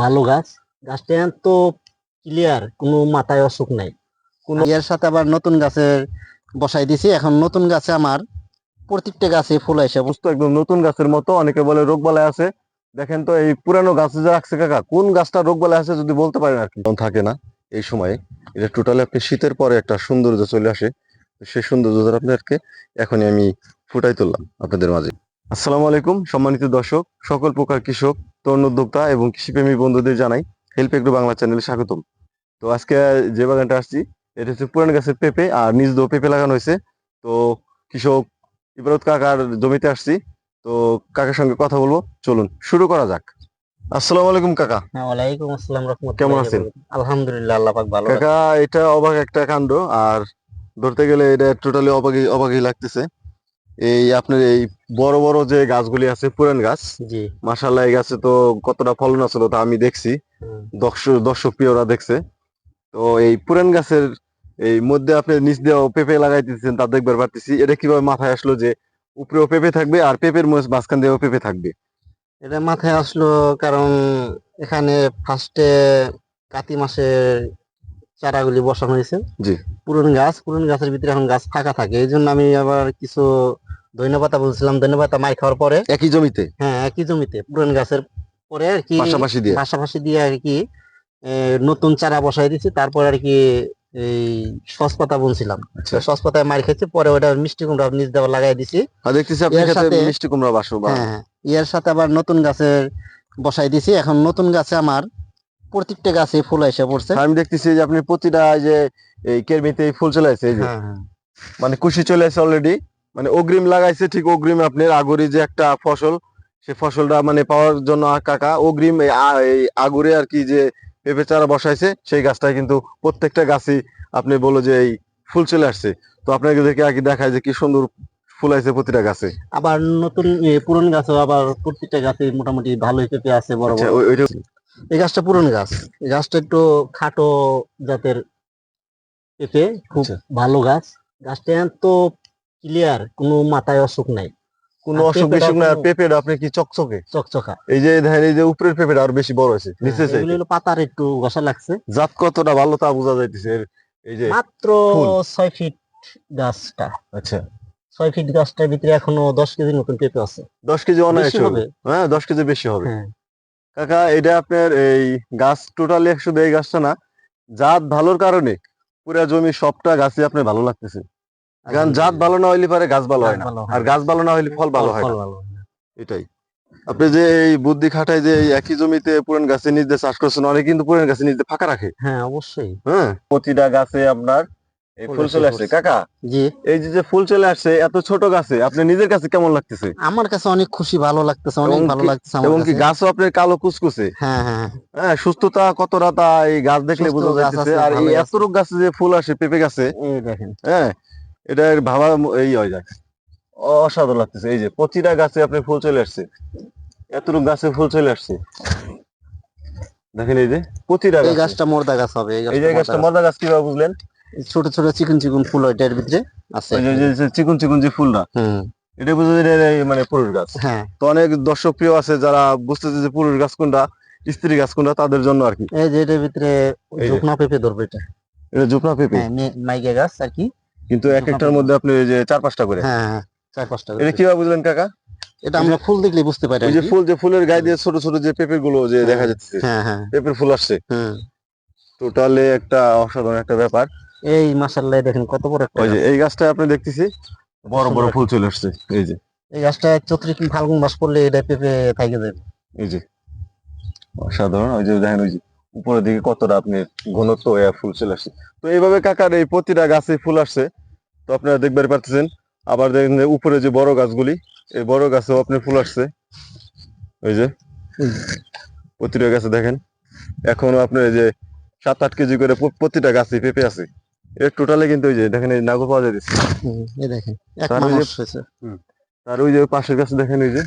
ভালো গাছ। গাছটা এত ক্লিয়ার কোনো মাথায় অসুখ নাই। কোনো এর সাথে আবার নতুন গাছের বসাই দিছি। এখন নতুন গাছে আমার প্রত্যেকটা গাছে ফুল এসে সমস্ত একদম নতুন গাছের মতো। অনেকে বলে রোগ বালাই আছে। দেখেন তো এই পুরানো গাছে যে রাখছে কাকা কোন গাছটা রোগ বালাই আছে যদি বলতে পারেন আর কি? থাকে না এই সময়ে। এটা টোটালি আপনি শীতের পরে একটা সৌন্দর্য চলে আসে। সেই সৌন্দর্যটা আপনাদেরকে এখনই আমি ফুটাই তুললাম আপনাদের মাঝে। আসসালামু আলাইকুম সম্মানিত দর্শক সকল প্রকার কৃষক তরুণ উদ্যোক্তা এবং কৃষিপ্রেমী বন্ধুদের জানাই হেল্প এগ্রো বাংলা চ্যানেলে স্বাগতম। তো আজকে যে বাগানটা আসছি এটা হচ্ছে পুরান গাছের পেঁপে আর নিজ দো পেঁপে লাগানো হয়েছে। তো কৃষক ইবারত কাকার জমিতে আসছি তো কাকার সঙ্গে কথা বলব। চলুন শুরু করা যাক। আসসালামু আলাইকুম কাকা। ওয়ালাইকুম আসসালাম রহমতুল্লাহ কেমন আছেন? আলহামদুলিল্লাহ আল্লাহ পাক ভালো কাকা এটা অবাক একটা কাণ্ড আর ধরতে গেলে এটা টোটালি অবাকই অবাকই লাগতেছে। এই আপনার এই বড় বড় যে গাছগুলি আছে পুরান গাছ জি। মাসাল্লাহ এই গাছে তো কতটা ফলন আছে তা আমি দেখছি। দর্শক দর্শক প্রিয়রা দেখছে। তো এই পুরান গাছের এই মধ্যে আপনি নিচ দিয়েও পেঁপে লাগাই দিতেছেন তা দেখবার পারতেছি। এটা কীভাবে মাথায় আসলো যে উপরেও পেঁপে থাকবে আর পেঁপের মাঝ- মাঝখান দিয়েও পেঁপে থাকবে? এটা মাথায় আসলো কারণ এখানে ফার্স্টে কাতি মাসের চারাগুলি বসানো হয়েছে। জি। পুরন গাছ পুরন গাছের ভিতরে এখন গাছ ফাঁকা থাকে। এই জন্য আমি আবার কিছু ধন্যপাতা বলছিলাম। ধন্যপাতা মাই খাওয়ার পরে একই জমিতে? হ্যাঁ একই জমিতে। পুরন গাছের পরে আর কি পাশাপাশি দিয়ে? পাশাপাশি দিয়ে আর কি নতুন চারা বসাই দিছি তারপর আর কি এই সসপাতা বুনছিলাম। আচ্ছা। সসপাতায় মার খেয়েছে। পরে ওটা মিষ্টি কুমড়া নিচ দেওয়া লাগাই দিছি। দেখতেছি আপনি মিষ্টি কুমড়া বাসো হ্যাঁ হ্যাঁ। এর সাথে আবার নতুন গাছের বসাই দিছি। এখন নতুন গাছে আমার প্রত্যেকটা গাছে ফুল এসে পড়ছে। আমি দেখতেছি যে আপনি প্রতিটা এই যে এই কেরমিতে ফুল চলে আসছে এই যে। হ্যাঁ হ্যাঁ। মানে কুশি চলে আসছে অলরেডি মানে অগ্রিম লাগাইছে ঠিক অগ্রিম আপনার আগরি যে একটা ফসল সেই ফসলটা মানে পাওয়ার জন্য কাকা অগ্রিম এই আগুরে আর কি যে পেঁপে চারা বসাইছে সেই গাছটায় কিন্তু প্রত্যেকটা গাছই আপনি বলো যে এই ফুল চলে আসছে। তো আপনাকে দেখে আর কি দেখায় যে কি সুন্দর ফুল আছে প্রতিটা গাছে। আবার নতুন পুরন গাছও আবার প্রত্যেকটা গাছে মোটামুটি ভালোই পেঁপে আছে বড় আচ্ছা বড়। এই গাছটা পুরন গাছ। এই গাছটা একটু খাটো জাতের পেঁপে খুব আচ্ছা। ভালো গাছ। গাছটা এত ক্লিয়ার কোনো মাথায় অসুখ নাই। কোনো অসুখ বিসুখ না পেঁপেটা আপনি কি চকচকে? চকচকা। এই যে দেখেন এই যে উপরের পেঁপেটা আর বেশি বড় হয়েছে নিচে হ্যাঁ, এগুলো পাতার একটু ঘষা লাগছে। জাত কতটা ভালো তা বোঝা যাইতেছে। এই যে মাত্র ছয় ফিট গাছটা। আচ্ছা। ছয় ফিট গাছটার ভিতরে এখনও দশ কেজির মতন পেঁপে আছে। দশ কেজি হবে। হবে। হ্যাঁ দশ কেজি বেশি হবে। হ্যাঁ। কাকা এটা আপনার এই গাছ টোটালি শুধু এই গাছটা না জাত ভালোর কারণে পুরা জমি সবটা গাছই আপনার ভালো লাগতেছে। কারণ জাত ভালো না হইলে পারে গাছ ভালো হয় না। আর গাছ ভালো না হইলে ফল ভালো হয় না। এটাই। আপনি যে এই বুদ্ধি খাটায় যে একই জমিতে পুরান গাছে নিজে চাষ করছেন অনেক কিন্তু পুরান গাছে নিজে ফাঁকা রাখে। হ্যাঁ অবশ্যই। হ্যাঁ প্রতিটা গাছে আপনার ফুল চলে আসছে কাকা? জি। এই যে ফুল চলে আসছে এত ছোট গাছে আপনি নিজের কাছে কেমন লাগতেছে? আমার কাছে অনেক খুশি ভালো লাগতেছে অনেক ভালো লাগতেছে এবং কি গাছও আপনার কালো কুচকুচে হ্যাঁ হ্যাঁ হ্যাঁ। সুস্থতা কতটা তা এই গাছ দেখলে বোঝা আর এই। গাছে যে ফুল আসে পেঁপে গাছে দেখেন। হ্যাঁ এটা ভাবা এই হয়ে যায় অসাধারণ লাগতেছে। এই যে প্রতিটা গাছে আপনি ফুল চলে আসছে। এতটুক গাছে ফুল চলে আসছে। দেখেন এই যে প্রতিটা এই গাছটা মোরদা গাছ হবে এই যে গাছটা মোরদা গাছ কীভাবে বুঝলেন। ছোট ছোট চিকন চিকন ফুল হয় এটার ভিতরে আছে। চিকুন চিকুন যে ফুলটা হুম। এটা বুঝে যে এটা মানে পুরুষ গাছ। হ্যাঁ। তো অনেক দর্শক প্রিয় আছে যারা বুঝতেছে যে পুরুষ গাছ কোনটা স্ত্রী গাছ কোনটা তাদের জন্য আর কি। এই যে এটার ভিতরে যে। পেঁপে ধরবে এটা। এটা জুপনা পেঁপে? হ্যাঁ মে- গাছ আর কি। কিন্তু এক একটার মধ্যে আপনি যে চার পাঁচটা করে। হ্যাঁ হ্যাঁ চার পাঁচটা করে। এটা কীভাবে বুঝলেন কাকা? এটা আমরা ফুল দেখলে বুঝতে পারি ওই যে ফুল যে ফুলের গায়ে দিয়ে ছোট ছোট যে পেঁপে গুলো যে দেখা হ্যাঁ। যাচ্ছে হ্যাঁ হ্যাঁ। পেঁপের ফুল আসছে। টোটালি একটা অসাধারণ একটা ব্যাপার। এই মাসাল্লাহ দেখেন কত বড় একটা ওই যে এই গাছটা আপনি দেখতেছি? বড় বড় ফুল চলে আসছে। এই যে। এই গাছটা চৈত্র কি ফাল্গুন মাস পড়লে এটা পেঁপে থাকে যাবে এই যে। অসাধারণ। ওই যে দেখেন ওই যে উপরের দিকে কতটা আপনি ঘনত্ব হয়ে ফুল চলে আসছে। তো এইভাবে কাকার এই প্রতিটা গাছে ফুল আসছে। তো আপনারা দেখতে পারতেছেন। আবার দেখেন যে উপরে যে বড় গাছগুলি এই বড় গাছেও আপনি ফুল আসছে। ওই যে। প্রতিটা গাছে দেখেন। এখনও আপনার এই যে সাত আট কেজি করে প্রতিটা গাছে পেঁপে আছে। এর টোটালে কিন্তু ওই যে দেখেন এই নাগর পাওয়া যাচ্ছে এই দেখেন এক তার ওই যে- মানুষ হয়েছে আর ওই যে পাশের গাছ দেখেন ওই যে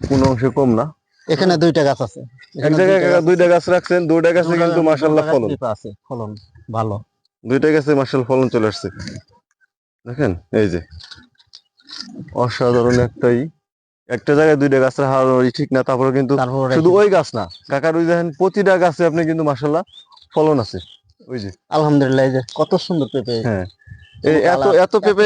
কোনো অংশে কম না। এখানে দুইটা গাছ আছে। এক জায়গায় দুইটা গাছ- রাখছেন দুইটা গাছে কিন্তু গাছ ফলন। আছে ফলন ভালো। দুইটা গাছে মার্শাল ফলন চলে আসছে। দেখেন এই যে। অসাধারণ একটাই। একটা জায়গায় দুইটা গাছ রাখার ঠিক না তারপরে কিন্তু শুধু ওই গাছ না। কাকার ওই দেখেন প্রতিটা গাছে আপনি কিন্তু মাসাল্লাহ ফলন আছে। ওই যে। আলহামদুলিল্লাহ এই যে কত সুন্দর পেঁপে। হ্যাঁ। এত এত পেঁপে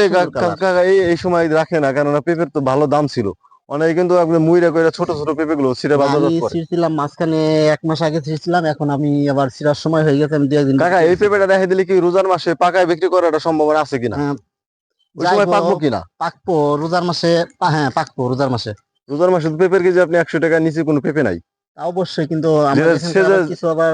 এই এই সময় রাখে না কেননা পেঁপের তো ভালো দাম ছিল। অনেকে কিন্তু আপনি মুইরা কইরা ছোট ছোট পেঁপে গুলো ছিঁড়ে বাজার করে। ছিঁড়ছিলাম মাঝখানে এক মাস আগে ছিঁড়ছিলাম এখন আমি আবার ছিঁড়ার সময় হয়ে গেছে আমি দু একদিন কাকা এই পেঁপেটা দেখে দিলে কি রোজার মাসে পাকায় বিক্রি করাটা সম্ভাবনা আছে কিনা? হ্যাঁ, ওই সময় পাকবো কিনা? পাকবো রোজার মাসে হ্যাঁ পাকবো রোজার মাসে। রোজার মাসে পেঁপের কেজি আপনি একশো টাকা নিচে কোনো পেঁপে নাই। অবশ্যই কিন্তু কিছু আবার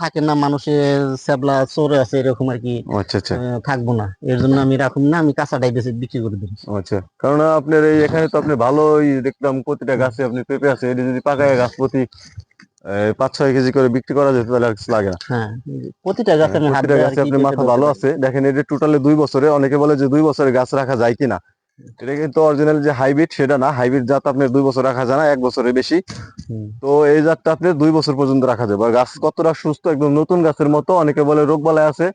থাকে না মানুষের স্যাবলা চোরে আছে এরকম আর কি। আচ্ছা আচ্ছা। থাকব না। এর জন্য আমি রাখুন না আমি কাঁচাটাই বেশি বিক্রি করে দিই। আচ্ছা। কারণ আপনার এই এখানে তো আপনি ভালোই দেখলাম প্রতিটা গাছে আপনি পেঁপে আছে এটা যদি পাকায় গাছ প্রতি পাঁচ ছয় কেজি করে বিক্রি করা যেত তাহলে আর কিছু লাগে না। হ্যাঁ গাছে প্রতিটা গাছে আপনার মাথা ভালো আছে। দেখেন এটা টোটালে দুই বছরে অনেকে বলে যে দুই বছরে গাছ রাখা যায় কিনা। এটা কিন্তু অরিজিনাল যে হাইব্রিড সেটা না। হাইব্রিড জাত আপনার দুই বছর রাখা যায় না এক বছরের বেশি। তো এই জাতটা আপনার দুই বছর পর্যন্ত রাখা যাবে। গাছ কতটা সুস্থ একদম নতুন গাছের মতো অনেকে বলে রোগ বালাই আছে।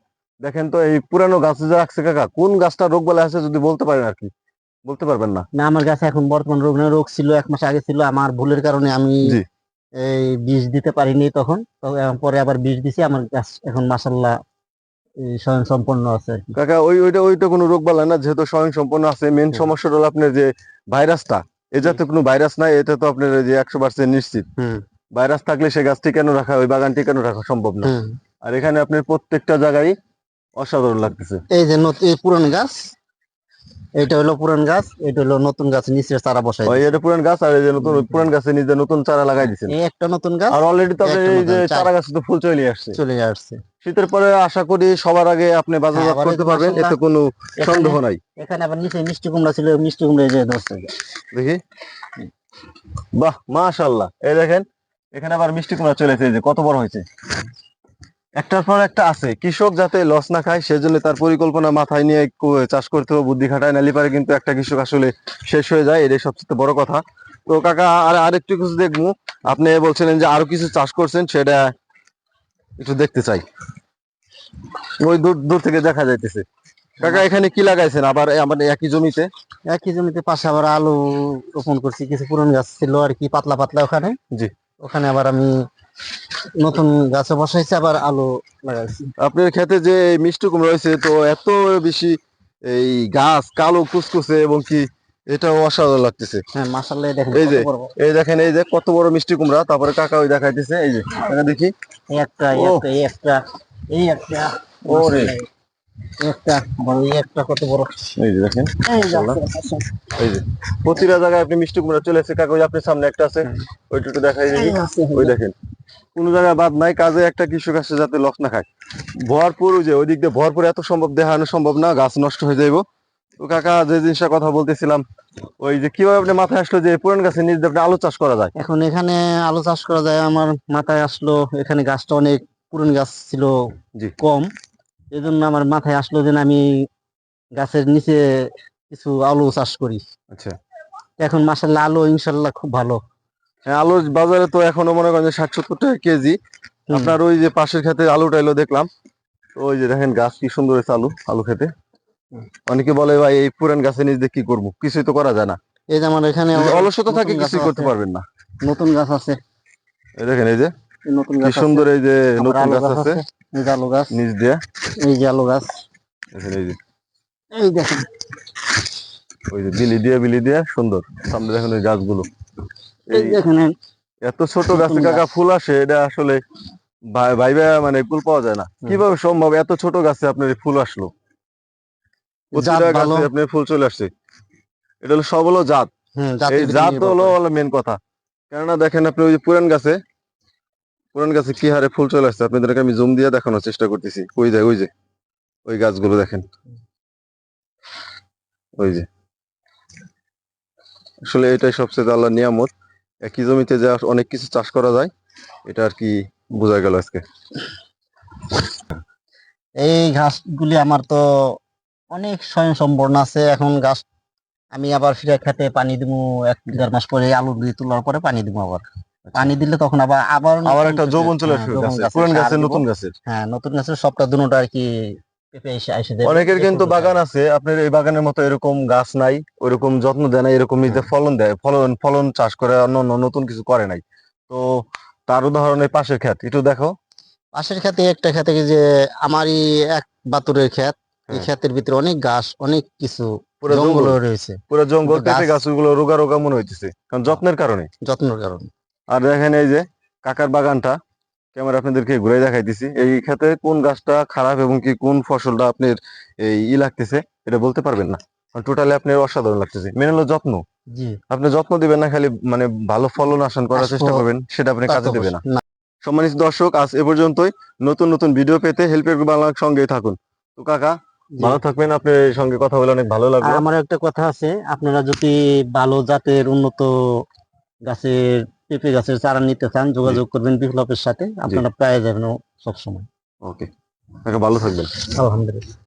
দেখেন তো এই পুরানো গাছ যে রাখছে কাকা কোন গাছটা রোগ বালাই আছে যদি বলতে পারেন আর কি? বলতে পারবেন না? না আমার গাছে এখন বর্তমান রোগ না রোগ ছিল এক মাস আগে ছিল। আমার ভুলের কারণে আমি এই বিষ দিতে পারিনি তখন। পরে আবার বিষ দিছি। আমার গাছ এখন মাসাল্লাহ স্বয়ং সম্পন্ন আছে কাকা ওই ওইটা ওইটা কোনো রোগ বালাই না যেহেতু স্বয়ং সম্পন্ন আছে মেন। সমস্যাটা হলো আপনার যে ভাইরাসটা এ যাতে কোনো ভাইরাস নাই এটা তো আপনার যে একশো পার্সেন্ট নিশ্চিত। ভাইরাস থাকলে সে গাছ টিকানো রাখা ওই বাগান টিকানো রাখা সম্ভব না? আর এখানে আপনার প্রত্যেকটা জায়গায় অসাধারণ লাগতেছে। এই যে এই পুরান গাছ এটা হলো পুরান গাছ এটা হলো নতুন গাছ নিচে চারা বসাই ওই এটা পুরান গাছ আর এই যে নতুন পুরান গাছে নিজে নতুন চারা লাগাই দিচ্ছেন এই একটা নতুন গাছ আর অলরেডি তো এই যে চারা। চারা গাছে তো ফুল চলে আসছে। চলে আসছে। শীতের পরে আশা করি সবার আগে আপনি বাজারজাত হ্যাঁ, এই করতে পারবেন এতে কোনো সন্দেহ নাই। এখানে আবার নিচে মিষ্টি কুমড়া ছিল মিষ্টি কুমড়া এই যে দেখি। বাহ মাশাআল্লাহ। এই দেখেন এখানে আবার মিষ্টি কুমড়া চলেছে যে কত বড় হয়েছে। একটার পর একটা আছে কৃষক যাতে লস না খায় সেজন্য তার পরিকল্পনা মাথায় নিয়ে চাষ করতে হবে বুদ্ধি খাটায় নালি পারে কিন্তু একটা কৃষক আসলে শেষ হয়ে যায় এটাই সবচেয়ে বড় কথা। তো কাকা আর আরেকটু কিছু দেখব। আপনি বলছিলেন যে আরও কিছু চাষ করছেন সেটা একটু দেখতে চাই। ওই দূর দূর থেকে দেখা যাইতেছে। কাকা এখানে কি লাগাইছেন? আবার এই আমাদের একই জমিতে? একই জমিতে পাশে আবার আলু রোপণ করছি কিছু পুরান গাছ ছিল আর কি পাতলা পাতলা ওখানে। জি। ওখানে আবার আমি নতুন গাছে বসাইছি আবার আলু লাগাইছি। আপনার ক্ষেতে যে মিষ্টি কুমড়া রয়েছে তো এত বেশি এই গাছ কালো কুচকুচে এবং কি এটাও অসাধারণ লাগতেছে। হ্যাঁ দেখেন এই যে। এই দেখেন এই যে কত বড় মিষ্টি কুমড়া তারপরে কাকা ওই দেখাইতেছে এই যে কাকা দেখি। একটা একটা এই একটা এই একটা ওরে। একটা বড় একটা কত বড়। এই যে দেখেন এই যে মাশাআল্লাহ। আছে, আছে, আছে। এই যে প্রতিটা জায়গায় আপনি মিষ্টি কুমড়া চলে এসেছে কাকা ওই আপনার সামনে একটা আছে ওইটা একটু দেখাই দেখি ওই দেখেন কোন জায়গায় বাদ নাই কাজে একটা কৃষক আসে যাতে লস না খায়। ভরপুর ওই যে ওই দিক দিয়ে ভরপুর এত সম্ভব দেখানো সম্ভব না গাছ নষ্ট হয়ে যাইব। তো কাকা যে জিনিসটা কথা বলতেছিলাম ওই যে কীভাবে আপনি মাথায় আসলো যে পুরান গাছের নিচ দিয়ে আলু চাষ করা যায়? এখন এখানে আলু চাষ করা যায় আমার মাথায় আসলো এখানে গাছটা অনেক পুরনো গাছ ছিল জি। কম। এই জন্য আমার মাথায় আসলো যে না আমি গাছের নিচে কিছু আলু চাষ করি। আচ্ছা। এখন মাসাল্লাহ আলু ইনশাল্লাহ খুব ভালো। হ্যাঁ আলুর বাজারে তো এখনও মনে করেন যে ষাট সত্তর টাকা কেজি। হুম। আপনার ওই যে পাশের খেতে আলু টাইলো দেখলাম। তো ওই যে দেখেন গাছ কি সুন্দর হয়েছে আলু আলু খেতে। অনেকে বলে ভাই এই পুরান গাছের নিচ দিয়ে কি করব? কিছুই তো করা যায় না। এই যে আমার এখানে অলসতা থাকে কিছুই করতে পারবেন না। নতুন গাছ আছে। এই দেখেন এই যে নতুন গাছ। সুন্দর এই যে নতুন গাছ আছে। এই যে আলু গাছ। নিচ দিয়ে। এই যে আলু গাছ। দেখেন এই যে। এই দেখেন। ওই যে বিলি দিয়ে বিলি দিয়ে সুন্দর। সামনে দেখেন ওই গাছগুলো। এই দেখেন এত ছোট গাছে কাকা ফুল আসে এটা আসলে ভাই- ভাইবা মানে ফুল পাওয়া যায় না। কীভাবে সম্ভব? এত ছোট গাছে আপনার ফুল আসলো। প্রতিটা গাছে আপনার ফুল চলে আসছে। এটা হলো সব হলো জাত। এই জাত হলো মেন কথা। কেননা দেখেন আপনি ওই যে পুরান গাছে পুরান গাছে কি হারে ফুল চলে আসছে আপনাদেরকে আমি জুম দিয়ে দেখানোর চেষ্টা করতেছি। ওই যে ওই যে ওই গাছগুলো দেখেন। ওই যে। আসলে এটাই সবচেয়ে আল্লাহ নিয়ামত। একই জমিতে যে অনেক কিছু চাষ করা যায় এটা আর কি বোঝা গেল আজকে। এই ঘাসগুলি আমার তো অনেক স্বয়ং সম্পূর্ণ আছে। এখন গাছ আমি আবার ফিরে খেতে পানি দিব এক দেড় মাস পরে আলু দিয়ে তোলার পরে পানি দিব আবার। পানি দিলে তখন আবার আবার আবার একটা যৌবন চলে হ্যাঁ, গাছের পুরান গাছে নতুন গাছের হ্যাঁ নতুন গাছের সবটা দুটোটা আর কি। অনেকের কিন্তু বাগান আছে আপনার এই বাগানের মতো এরকম গাছ নাই ওইরকম যত্ন দেয় না এরকম নিজে ফলন দেয় ফলন ফলন চাষ করে অন্য অন্য নতুন কিছু করে নাই। তো তার উদাহরণের পাশের ক্ষেত একটু দেখো। পাশের খেতে একটা খেতে যে আমারই এক বাতুরের ক্ষেত। এই হ্যাঁ। ক্ষেতের ভিতরে অনেক ঘাস অনেক কিছু পুরো জঙ্গল রয়েছে। পুরো জঙ্গল পেঁপে গাছগুলো রোগা রোগা মনে হইতেছে কারণ যত্নের কারণে। যত্নের কারণে। আর দেখেন এই যে কাকার বাগানটা ক্যামেরা আপনাদেরকে ঘুরে দেখাইতেছি। এই ক্ষেতে কোন গাছটা খারাপ এবং কি কোন ফসলটা আপনার এই ই লাগতেছে এটা বলতে পারবেন না। টোটালি আপনার অসাধারণ লাগতেছে। মেন হলো যত্ন। জি। আপনি যত্ন দিবেন না খালি মানে ভালো ফলন আসন করার চেষ্টা করবেন সেটা আপনি কাজে দেবে না। সম্মানিত দর্শক আজ এ পর্যন্তই। নতুন নতুন ভিডিও পেতে হেল্পের বাংলার সঙ্গেই থাকুন। তো কাকা। ভালো থাকবেন আপনার সঙ্গে কথা বলে অনেক ভালো লাগল। আমার একটা কথা আছে আপনারা যদি ভালো জাতের উন্নত গাছের পেঁপে গাছের চারা নিতে চান যোগাযোগ করবেন বিপ্লবের সাথে আপনারা পেয়ে যাবেন সবসময়। ওকে ভালো থাকবেন। আলহামদুলিল্লাহ।